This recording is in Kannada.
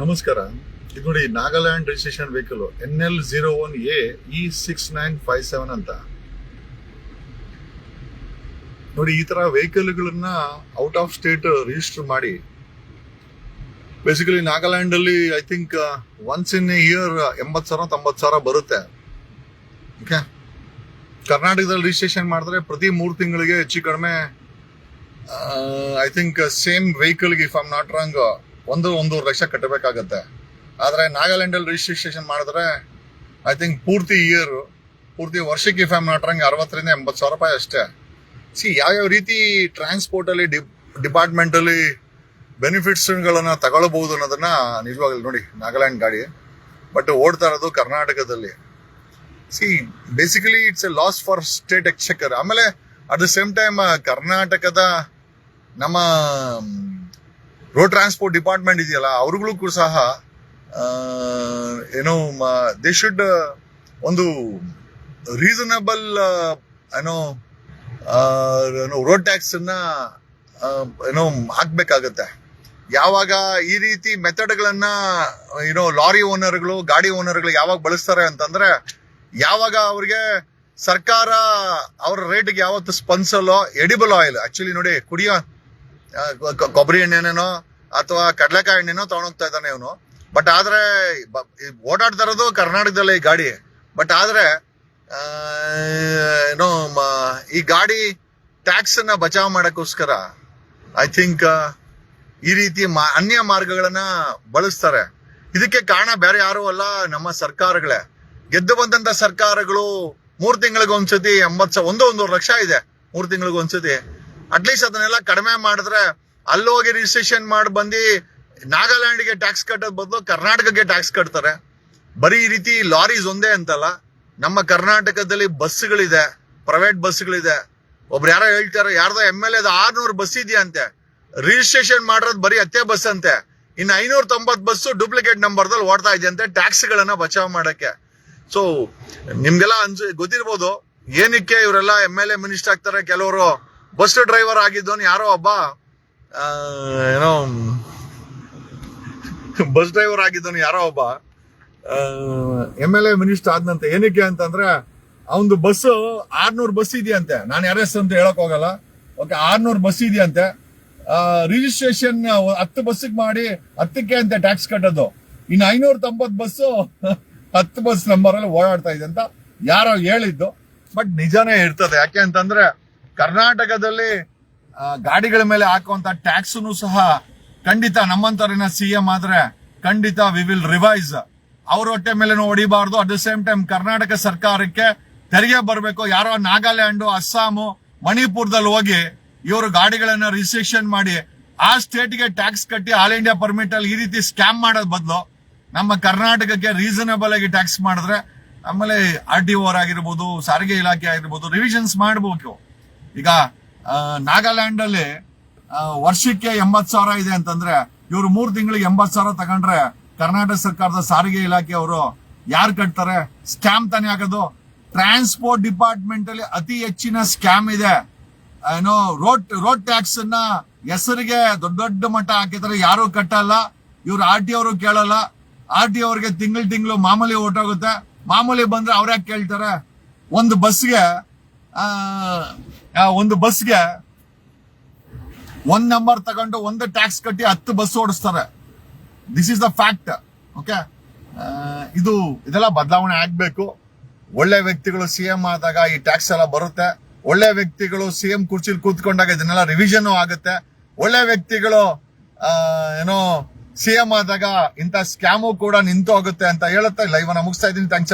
ನಮಸ್ಕಾರ. ಇದು ನೋಡಿ Nagaland registration vehicle N L zero one A E six nine five seven ಅಂತ. ನೋಡಿ ಈ ತರ ವೆಹಿಕಲ್ಗಳನ್ನ ಔಟ್ ಆಫ್ ಸ್ಟೇಟ್ ರಿಜಿಸ್ಟರ್ ಮಾಡಿ. ಬೇಸಿಕಲಿ ನಾಗಾಲ್ಯಾಂಡ್ ಅಲ್ಲಿ I think once in a year ಎಂಬತ್ತು ಸಾವಿರ ತೊಂಬತ್ತು ಸಾವಿರ ಬರುತ್ತೆ. ಓಕೆ ಕರ್ನಾಟಕದಲ್ಲಿ ರಿಜಿಸ್ಟ್ರೇಷನ್ ಮಾಡಿದ್ರೆ ಪ್ರತಿ ಮೂರು ತಿಂಗಳಿಗೆ ಹೆಚ್ಚು ಕಡಿಮೆ ಐ ಥಿಂಕ್ ಸೇಮ್ ವೆಹಿಕಲ್ಗೆ ಇಫ್ ಐಮ್ ನಾಟ್ ರಾಂಗ್ ಒಂದು ಒಂದೂವರೆ ಲಕ್ಷ ಕಟ್ಟಬೇಕಾಗತ್ತೆ. ಆದರೆ ನಾಗಾಲ್ಯಾಂಡಲ್ಲಿ ರಿಜಿಸ್ಟ್ರೇಷನ್ ಮಾಡಿದ್ರೆ ಐ ಥಿಂಕ್ ಪೂರ್ತಿ ಇಯರ್ ಪೂರ್ತಿ ವರ್ಷಕ್ಕೆ ಇಫ್ ಐಮ್ ನಾಟ್ ಅರವತ್ತರಿಂದ ಎಂಬತ್ತು ಸಾವಿರ ರೂಪಾಯಿ ಅಷ್ಟೇ. ಸಿ, ಯಾವ್ಯಾವ ರೀತಿ ಟ್ರಾನ್ಸ್ಪೋರ್ಟಲ್ಲಿ ಡಿ ಡಿಪಾರ್ಟ್ಮೆಂಟಲ್ಲಿ ಬೆನಿಫಿಟ್ಸ್ಗಳನ್ನು ತಗೊಳ್ಬಹುದು ಅನ್ನೋದನ್ನ ನಿಜವಾಗ್ಲೂ ನೋಡಿ, ನಾಗಾಲ್ಯಾಂಡ್ ಗಾಡಿ ಬಟ್ ಓಡ್ತಾ ಇರೋದು ಕರ್ನಾಟಕದಲ್ಲಿ. See basically it's a loss for state exchequer ಆಮೇಲೆ ಅಟ್ ದ ಸೇಮ್ ಟೈಮ್ ಕರ್ನಾಟಕದ ನಮ್ಮ ರೋಡ್ ಟ್ರಾನ್ಸ್ಪೋರ್ಟ್ ಡಿಪಾರ್ಟ್ಮೆಂಟ್ ಇದೆಯಲ್ಲ ಅವ್ರಿಗೂ ಸಹ ಏನೋ ದೇ ಶುಡ್ ಒಂದು ರೀಸನಬಲ್ ಏನೋ ಏನೋ ರೋಡ್ ಟ್ಯಾಕ್ಸ್ ಅನ್ನ ಏನೋ ಹಾಕ್ಬೇಕಾಗತ್ತೆ. ಯಾವಾಗ ಈ ರೀತಿ ಮೆಥಡ್ಗಳನ್ನ ಏನೋ ಲಾರಿ ಓನರ್ಗಳು ಗಾಡಿ ಓನರ್ಗಳು ಯಾವಾಗ ಬಳಸ್ತಾರೆ ಅಂತಂದ್ರೆ, ಯಾವಾಗ ಅವ್ರಿಗೆ ಸರ್ಕಾರ ಅವರ ರೇಟ್ಗೆ ಯಾವತ್ತು ಸ್ಪನ್ಸಲ್ಲೋ ಎಡಿಬಲ್ ಆಯಿಲ್ ಆಕ್ಚುಲಿ ನೋಡಿ ಕುಡಿಯೋ ಕೊಬ್ಬರಿ ಎಣ್ಣೆನೇನೋ ಅಥವಾ ಕಡಲೆಕಾಯಿ ಎಣ್ಣೆನೋ ತಗೊಂಡೋಗ್ತಾ ಇದ್ದಾನೆ ಇವನು. ಬಟ್ ಆದ್ರೆ ಓಡಾಡ್ತಾ ಇರೋದು ಕರ್ನಾಟಕದಲ್ಲಿ ಈ ಗಾಡಿ. ಬಟ್ ಆದ್ರೆ ಏನು ಈ ಗಾಡಿ ಟ್ಯಾಕ್ಸ್ ಅನ್ನ ಬಚಾವ್ ಮಾಡಕ್ಕೋಸ್ಕರ ಐ ಥಿಂಕ್ ಈ ರೀತಿ ಅನ್ಯ ಮಾರ್ಗಗಳನ್ನ ಬಳಸ್ತಾರೆ. ಇದಕ್ಕೆ ಕಾರಣ ಬೇರೆ ಯಾರು ಅಲ್ಲ, ನಮ್ಮ ಸರ್ಕಾರಗಳೇ. ಗೆದ್ದು ಬಂದಂತ ಸರ್ಕಾರಗಳು ಮೂರ್ ತಿಂಗಳಿಗೆ ಒಂದ್ಸತಿ ಎಂಬತ್ ಸಾವಿರ ಒಂದು ಒಂದೂವರೆ ಲಕ್ಷ ಇದೆ ಮೂರ್ ತಿಂಗಳಿಗೆ ಒಂದ್ಸತಿ ಅಟ್ಲೀಸ್ಟ್ ಅದನ್ನೆಲ್ಲ ಕಡಿಮೆ ಮಾಡಿದ್ರೆ ಅಲ್ಲೋಗಿ ರಿಜಿಸ್ಟ್ರೇಷನ್ ಮಾಡಿ ಬಂದು ನಾಗಾಲ್ಯಾಂಡ್ಗೆ ಟ್ಯಾಕ್ಸ್ ಕಟ್ಟೋದ್ ಬದಲು ಕರ್ನಾಟಕಕ್ಕೆ ಟ್ಯಾಕ್ಸ್ ಕಟ್ತಾರೆ. ಬರೀ ಈ ರೀತಿ ಲಾರೀಸ್ ಒಂದೇ ಅಂತಲ್ಲ, ನಮ್ಮ ಕರ್ನಾಟಕದಲ್ಲಿ ಬಸ್ಗಳಿದೆ ಪ್ರೈವೇಟ್ ಬಸ್ಗಳಿದೆ ಒಬ್ರು ಯಾರೋ ಹೇಳ್ತಾರೆ, ಯಾರ್ದೋ ಎಂ ಎಲ್ ಎದ ಆರ್ನೂರು ಬಸ್ ಇದೆಯಂತೆ. ರಿಜಿಸ್ಟ್ರೇಷನ್ ಮಾಡಿರೋದು ಬರೀ ಹತ್ತೇ ಬಸ್ ಅಂತೆ. ಇನ್ನು ಐನೂರ ತೊಂಬತ್ತು ಬಸ್ಸು ಡೂಪ್ಲಿಕೇಟ್ ನಂಬರ್ದಲ್ಲಿ ಓಡ್ತಾ ಇದೆಯಂತೆ ಟ್ಯಾಕ್ಸ್ಗಳನ್ನ ಬಚಾವ್ ಮಾಡಕ್ಕೆ. ಸೊ ನಿಮ್ಗೆಲ್ಲ ಅನ್ಸ ಗೊತ್ತಿರ್ಬೋದು, ಏನಕ್ಕೆ ಇವರೆಲ್ಲ ಎಂ ಎಲ್ ಎ ಮಿನಿಸ್ಟರ್ ಆಗ್ತಾರೆ, ಕೆಲವರು ಬಸ್ ಡ್ರೈವರ್ ಆಗಿದ್ದವನು ಯಾರೋ ಒಬ್ಬ ಏನೋ ಬಸ್ ಡ್ರೈವರ್ ಆಗಿದ್ದವನು ಯಾರೋ ಒಬ್ಬ ಎಂ ಎಲ್ ಎ ಮಿನಿಸ್ಟರ್ ಆದ್ನಂತೆ ಏನಕ್ಕೆ ಅಂತಂದ್ರೆ, ಅವನದು ಬಸ್ ಆರ್ನೂರು ಬಸ್ ಇದೆಯಂತೆ. ನಾನು ಯಾರ ಅಂತ ಹೇಳಕ್ ಹೋಗಲ್ಲ. ಓಕೆ ಆರ್ನೂರು ಬಸ್ ಇದೆಯಂತೆ. ರಿಜಿಸ್ಟ್ರೇಷನ್ ಹತ್ತು ಬಸ್ಸಿಗೆ ಮಾಡಿ ಹತ್ತಕ್ಕೆ ಅಂತೆ ಟ್ಯಾಕ್ಸ್ ಕಟ್ಟೋದು. ಇನ್ನು ಐನೂರ ತೊಂಬತ್ ಬಸ್ಸು ಹತ್ತು ಬಸ್ ನಂಬರ್ ಅಲ್ಲಿ ಓಡಾಡ್ತಾ ಇದೆ ಅಂತ ಯಾರೋ ಹೇಳಿದ್ದು. ಬಟ್ ನಿಜಾನೇ ಇರ್ತದೆ. ಯಾಕೆ ಅಂತಂದ್ರೆ ಕರ್ನಾಟಕದಲ್ಲಿ ಗಾಡಿಗಳ ಮೇಲೆ ಹಾಕುವಂತ ಟ್ಯಾಕ್ಸ್ ಸಹ ಖಂಡಿತ ನಮ್ಮಂತರಿನ ಸಿ ಎಂ ಆದ್ರೆ ಖಂಡಿತ ವಿ ವಿಲ್ ರಿವೈಸ್ ಅವ್ರ ಹೊಟ್ಟೆ ಮೇಲೆ ಹೊಡಿಬಾರ್ದು. At the same time Karnataka ಸರ್ಕಾರಕ್ಕೆ ತೆರಿಗೆ ಬರಬೇಕು. ಯಾರೋ ನಾಗಾಲ್ಯಾಂಡ್, ಅಸ್ಸಾಮು, ಮಣಿಪುರದಲ್ಲಿ ಹೋಗಿ ಇವರು ಗಾಡಿಗಳನ್ನ ರಿಜಿಸ್ಟ್ರೇಷನ್ ಮಾಡಿ ಆ ಸ್ಟೇಟ್ಗೆ ಟ್ಯಾಕ್ಸ್ ಕಟ್ಟಿ ಆಲ್ ಇಂಡಿಯಾ ಪರ್ಮಿಟ್ ಅಲ್ಲಿ ಈ ರೀತಿ ಸ್ಕ್ಯಾಮ್ ಮಾಡೋದ್ ಬದಲು ನಮ್ಮ ಕರ್ನಾಟಕಕ್ಕೆ ರೀಸನಬಲ್ ಆಗಿ ಟ್ಯಾಕ್ಸ್ ಮಾಡಿದ್ರೆ ಆಮೇಲೆ ಆರ್ ಟಿ ಓರ್ ಆಗಿರ್ಬೋದು, ಸಾರಿಗೆ ಇಲಾಖೆ ಆಗಿರ್ಬೋದು ರಿವಿಷನ್ಸ್ ಮಾಡಬೇಕು. ಈಗ ನಾಗಾಲ್ಯಾಂಡ್ ಅಲ್ಲಿ ವರ್ಷಕ್ಕೆ ಎಂಬತ್ ಸಾವಿರ ಇದೆ ಅಂತಂದ್ರೆ, ಇವರು ಮೂರ್ ತಿಂಗಳಿಗೆ ಎಂಬತ್ ಸಾವಿರ ತಗೊಂಡ್ರೆ ಕರ್ನಾಟಕ ಸರ್ಕಾರದ ಸಾರಿಗೆ ಇಲಾಖೆಯವರು ಯಾರು ಕಟ್ತಾರೆ? ಸ್ಕ್ಯಾಮ್ ತಾನೇ ಆಗೋದು ಟ್ರಾನ್ಸ್ಪೋರ್ಟ್ ಡಿಪಾರ್ಟ್ಮೆಂಟ್ ಅಲ್ಲಿ ಅತಿ ಹೆಚ್ಚಿನ ಸ್ಕ್ಯಾಮ್ ಇದೆ. ಏನೋ ರೋಡ್ ರೋಡ್ ಟ್ಯಾಕ್ಸ್ ಅನ್ನ ಹೆಸರಿಗೆ ದೊಡ್ಡ ದೊಡ್ಡ ಮಟ್ಟ ಹಾಕಿದ್ರೆ ಯಾರು ಕಟ್ಟಲ್ಲ. ಇವ್ರು ಆರ್ ಟಿ ಅವರು ಕೇಳಲ್ಲ. ಆರ್ ಟಿ ಅವ್ರಿಗೆ ತಿಂಗಳು ತಿಂಗಳು ಮಾಮೂಲಿ ಹೊರ್ಟೋಗುತ್ತೆ ಮಾಮೂಲಿ ಬಂದ್ರೆ ಅವ್ರ್ಯಾಕೆ ಕೇಳ್ತಾರೆ? ಒಂದು ಬಸ್ಗೆ ಒಂದು ಬಸ್ಗೆ ಒಂದ್ ನಂಬರ್ ತಗೊಂಡು ಒಂದು ಟ್ಯಾಕ್ಸ್ ಕಟ್ಟಿ ಹತ್ತು bus ಓಡಿಸ್ತಾರೆ. This is the fact okay ಇದು, ಇದೆಲ್ಲ ಬದಲಾವಣೆ ಆಗ್ಬೇಕು. ಒಳ್ಳೆ ವ್ಯಕ್ತಿಗಳು ಸಿಎಂ ಆದಾಗ ಈ ಟ್ಯಾಕ್ಸ್ ಎಲ್ಲ ಬರುತ್ತೆ. ಒಳ್ಳೆ ವ್ಯಕ್ತಿಗಳು ಸಿಎಂ ಕುರ್ಚಿಲಿ ಕೂತ್ಕೊಂಡಾಗ ಇದನ್ನೆಲ್ಲ ರಿವಿಷನ್ ಆಗುತ್ತೆ. ಒಳ್ಳೆ ವ್ಯಕ್ತಿಗಳು ಏನೋ ಸಿಎಂ ಆದಾಗ ಇಂಥ ಸ್ಕ್ಯಾಮು ಕೂಡ ನಿಂತು ಹೋಗುತ್ತೆ ಅಂತ ಹೇಳುತ್ತೆ. ಲೈವ್ ಮುಗಿಸ್ತಾ ಇದ್ದೀನಿ. ಥ್ಯಾಂಕ್ಸ್